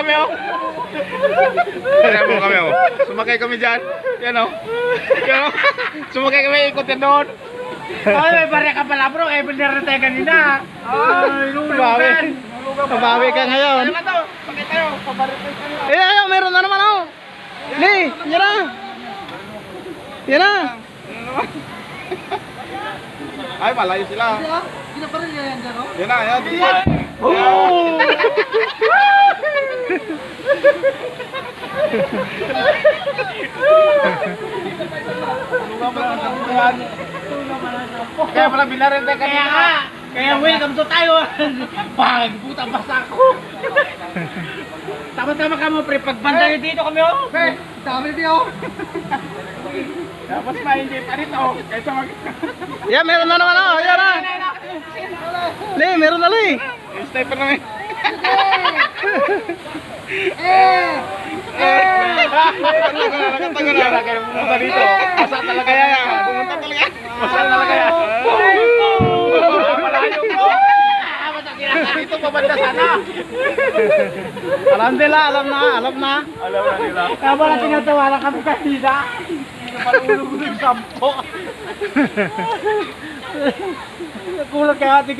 kami oh. Kaya mo kami oh. Sumakay kami dyan. Yan oh. Yan oh. Sumakay kami ikot yan doon. Ay, may barya ka pala bro, eh, pinira tayo kanina. Ay, Pabawi. Pabawi ka ngayon. Ano ba to? Bakit tayo? Pabarito tayo. Eh, ayaw, meron na naman oh. Li, yan na. Yan na. Ay, malayo sila. Ginaparil niya yan dyan, no? Yan na, yan. Oh! Kaya pala binarin tayo Kaya nga, kaya welcome to Taiwan. Pag puta basta ako. Tama-tama ka mo pre, pagbanda nyo dito kami oh. Pre, tama dito oh. Dapat hindi pa rito. Kaysa mag... Yan, meron na naman oh. Yan na. Li, meron na li. Sniper na may. Eh! Eh! Nakatagal na. Kaya pumunta dito. Masa talaga yan. Pumunta talaga. Masa talaga yan. Malayo po. Dito pabanda sana. Alam nila, alam na, alam na. Alam na nila. Kaya wala tinatawanan kami kanina. Malulog ng sampo. Kulang kaya, di ka